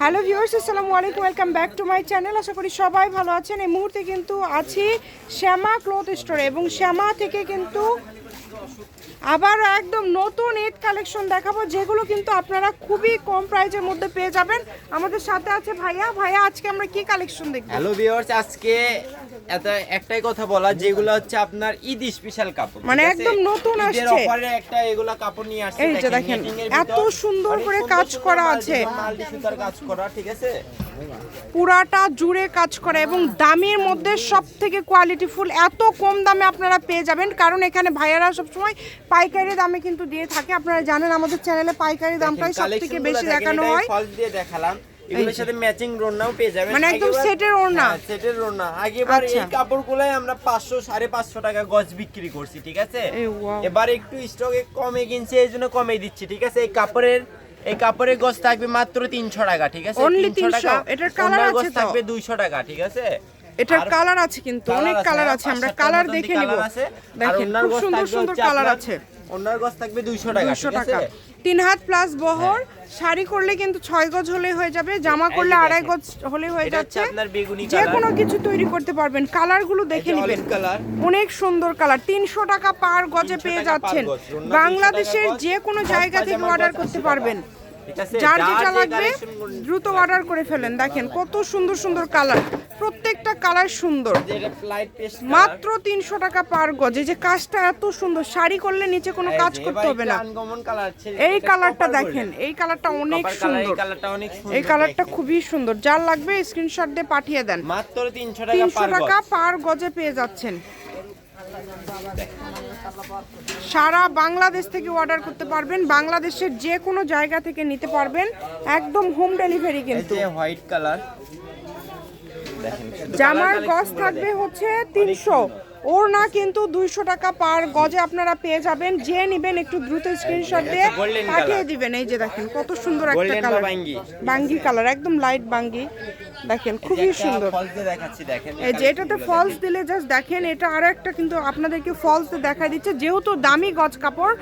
Hello viewers আসসালামু আলাইকুম welcome back to my channel আশা করি সবাই ভালো আছেন। এই মুহূর্তে কিন্তু আছি শ্যামা ক্লথ স্টোরে এবং শ্যামা থেকে কিন্তু আবার একদম নতুন ঈদ কালেকশন দেখাবো যেগুলো কিন্তু আপনারা খুবই কম প্রাইজের মধ্যে পেয়ে যাবেন। আমাদের সাথে আছে ভাইয়া। ভাইয়া আজকে আমরা কি কালেকশন দেখব? হ্যালো ভিউয়ার্স আজকে এত একটাই কথা বলা যেগুলো হচ্ছে আপনার ঈদ স্পেশাল কাপড় মানে একদম নতুন আসছে। অফারে একটা এগুলা কাপড় নিয়ে আসছে এই যে দেখেন, এত সুন্দর করে কাজ করা আছে। মাল্টি সুতার কাজ করা ঠিক আছে? পুরাটা জুড়ে কাজ করা এবং দামের মধ্যে সব থেকে কোয়ালিটিফুল এত কম দামে আপনারা পেয়ে যাবেন কারণ এখানে ভাইয়ারা সবসময় পাইকারি দামে কিন্তু দিয়ে থাকে। আপনারা জানেন আমাদের চ্যানেলে পাইকারি দামটাই সব থেকে বেশি দেখানো হয়। দিয়ে দেখালাম। এগুলোর সাথে ম্যাচিং পেয়ে যাবেন। মানে একদম সেটের ওড়না? সেটের আগেবার এই আচ্ছা। কাপড়গুলাই আমরা পাঁচশো সাড়ে পাঁচশো টাকা গজ বিক্রি করছি ঠিক আছে? এবার একটু স্টকে কমে কিনছে এই জন্য কমে দিচ্ছি ঠিক আছে? এই কাপড়ের এই কাপড়ের গজ থাকবে মাত্র তিনশো টাকা ঠিক আছে? অনলি তিনশো এটার কালার আছে থাকবে দুইশো টাকা ঠিক আছে? এটার কালার আছে কিন্তু অনেক কালার আছে আমরা কালার দেখে নিব। দেখেন খুব সুন্দর সুন্দর কালার আছে। অন্যার গজ থাকবে দুইশো টাকা দুইশো টাকা। তিন হাত প্লাস বহর। শাড়ি করলে কিন্তু ছয় গজ হলে হয়ে যাবে জামা করলে এই যে আড়াই গজ হলে হয়ে যাচ্ছে। যে কোনো কিছু তৈরি করতে পারবেন। কালারগুলো দেখে নেবেন। অনেক সুন্দর কালার তিনশো টাকা পার গজে পেয়ে যাচ্ছেন। গজ। রুন্না 300 বাংলাদেশের যে কোনো জায়গা থেকে অর্ডার করতে পারবেন। যার যার যেটা লাগবে দ্রুত অর্ডার করে ফেলেন। দেখেন কত সুন্দর সুন্দর কালার প্রত্যেকটা কালার সুন্দর। মাত্র তিনশো টাকা পার গজ। এই যে কাজটা এত সুন্দর শাড়ি করলে নিচে কোনো কাজ করতে হবে না। এই কালারটা দেখেন এই কালারটা অনেক সুন্দর। এই কালারটা এই কালারটা খুবই সুন্দর। যার লাগবে স্ক্রিনশট দিয়ে পাঠিয়ে দেন। মাত্র তিনশো টাকা পার গজে। পেয়ে যাচ্ছেন। সারা বাংলাদেশ থেকে অর্ডার করতে পারবেন। বাংলাদেশের যে কোনো জায়গা থেকে নিতে পারবেন। একদম হোম ডেলিভারি কিন্তু। হোয়াইট কালার জামার গজ থাকবে হচ্ছে তিনশো। ওড়না কিন্তু দুইশো টাকা পার গজে আপনারা পেয়ে যাবেন। যে নিবেন একটু দ্রুত স্ক্রিনশট দিয়ে পাঠিয়ে দিবেন। এই যে দেখেন কত সুন্দর একটা কালার বাঙ্গি। কালার একদম লাইট বাঙ্গি। দেখেন খুবই সুন্দর। এই যে এটাতে ফলস দিলে জাস্ট দেখেন এটা আরও একটা কিন্তু আপনাদেরকে ফলস দেখা দিচ্ছে। যেহেতু দামি গজ কাপড়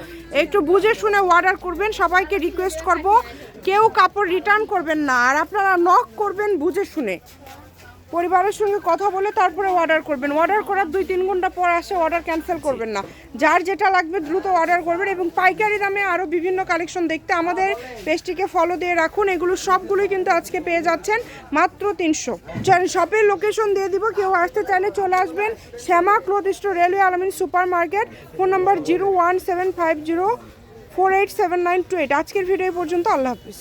একটু বুঝে শুনে অর্ডার করবেন। সবাইকে রিকোয়েস্ট করব কেউ কাপড় রিটার্ন করবেন না। আর আপনারা নক করবেন বুঝে শুনে। পরিবারের সঙ্গে কথা বলে তারপরে অর্ডার করবেন। অর্ডার করার দুই তিন ঘণ্টা পর আসে অর্ডার ক্যান্সেল করবেন না। যার যেটা লাগবে দ্রুত অর্ডার করবেন এবং পাইকারি দামে আরও বিভিন্ন কালেকশন দেখতে আমাদের পেজটিকে ফলো দিয়ে রাখুন। এগুলো সবগুলোই কিন্তু আজকে পেয়ে যাচ্ছেন মাত্র তিনশো। শপের লোকেশন দিয়ে দিব। কেউ আসতে চাইলে চলে আসবেন Shyama cloth store, railway Alamin super market phone number zero one seven five zero four eight seven nine two eight. আজকের ভিডিও পর্যন্ত, আল্লাহ হাফিজ।